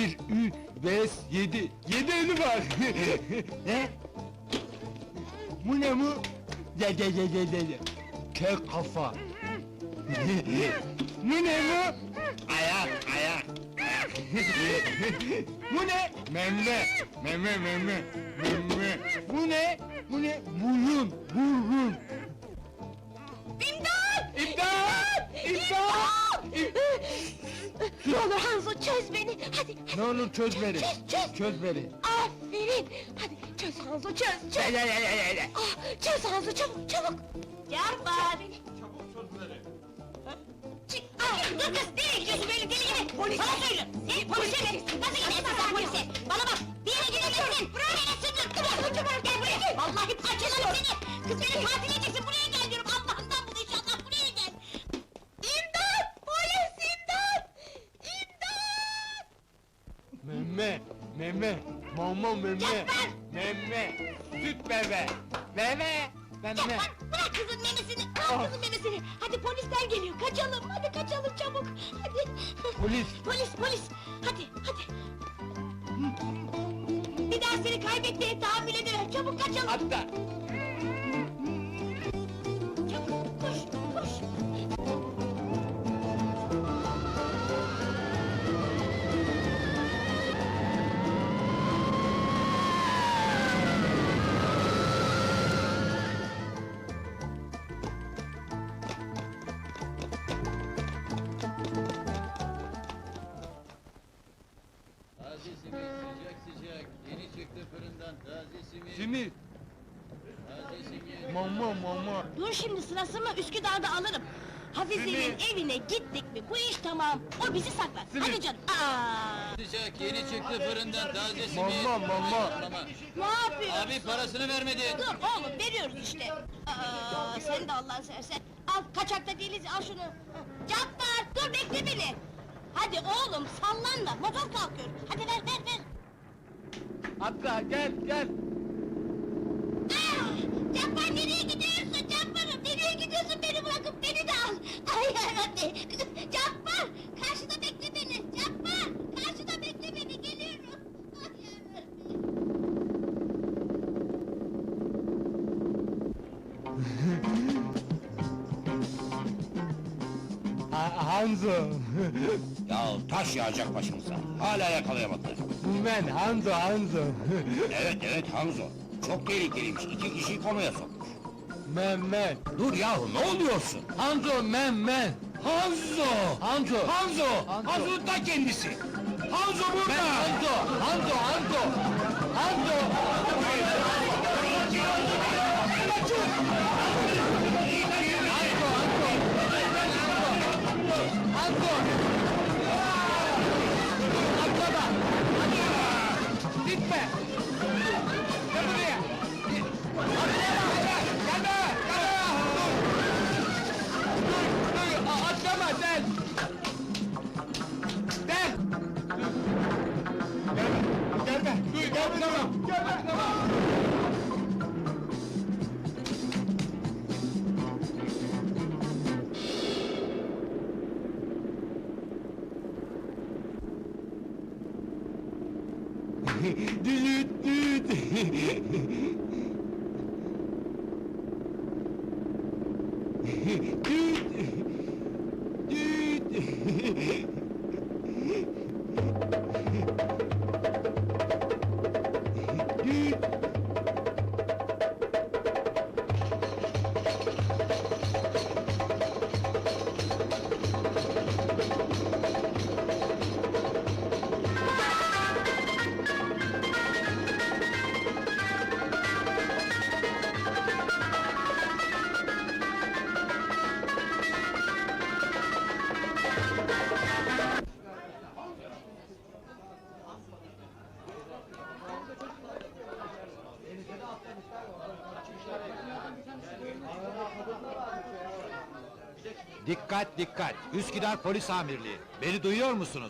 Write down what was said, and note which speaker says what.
Speaker 1: Bir, üç, beş, yedi. Yedi ölü var. ne? Bu ne bu? De de de de de de. Kek kafa. bu ne bu? Ayak, ayak. bu ne? Memme, memme, memme, memme. Bu ne? Bu ne? Burun, burun.
Speaker 2: Ne olur Hanzo çöz beni, hadi!
Speaker 1: Ne olur çöz beni.
Speaker 2: Çöz, çöz!
Speaker 1: Çöz beni.
Speaker 2: Aferin! Hadi çöz Hanzo, çöz, çöz!
Speaker 1: Ya ya, ya.
Speaker 2: Ah, çöz Hanzo, çabuk, çabuk! Yapma! Çık! Ah, dur kız, nereye gidiyorsun böyle deli gibi? Polis!
Speaker 1: Meme, meme, mama meme,
Speaker 2: Yapma!
Speaker 1: meme, süt bebe, bebe, meme.
Speaker 2: Yapma! Bırak kızın memesini! Bırak
Speaker 1: Ah.
Speaker 2: kızın memesini! Hadi polisler geliyor, kaçalım! Hadi kaçalım çabuk! Hadi!
Speaker 1: Polis.
Speaker 2: Polis, polis! Hadi, hadi! Bir daha seni kaybetmeye tahammül edemem, çabuk kaçalım!
Speaker 1: Hatta.
Speaker 3: Fırından taze simit.
Speaker 1: Simit,
Speaker 3: Taze simit.
Speaker 1: mama mama.
Speaker 2: Dur şimdi sırası mı? Üsküdar'da alırım! Hafize'nin
Speaker 1: Seni-
Speaker 2: evine gittik mi bu iş tamam, o bizi saklar! Hadi canım! Aa!
Speaker 3: Sıcak, yeni çıktı fırından taze simit.
Speaker 1: Mama, mama.
Speaker 2: Ne yapıyorsun?
Speaker 3: Abi parasını vermedi.
Speaker 2: Dur oğlum veriyoruz işte. Aa, sen de Allah'ını seversen. Al kaçakta değiliz al şunu. Cabbar dur bekle beni. Hadi oğlum sallanma motor kalkıyor. Hadi ver ver ver.
Speaker 1: Hatta gel gel. Hanzo.
Speaker 4: Ya taş yağacak başımıza. Hala yakalayamadılar.
Speaker 1: Ben Hanzo Hanzo.
Speaker 4: Evet evet Hanzo. Çok tehlikeliymiş. İki kişiyi komaya sokmuş.
Speaker 1: Meme.
Speaker 4: Dur yahu ne oluyorsun?
Speaker 1: Hanzo men men.
Speaker 4: Hanzo!
Speaker 1: Hanzo.
Speaker 4: Hanzo!
Speaker 1: Hanzo.
Speaker 4: Ta kendisi! Hanzo
Speaker 1: Ben
Speaker 4: burada!
Speaker 1: Hanzo. Hanzo Hanzo. Hanzo. нам! Gelmek devam! Düdüt düdüt! Düt! Düt!
Speaker 5: Dikkat dikkat! Üsküdar Polis Amirliği. Beni duyuyor musunuz?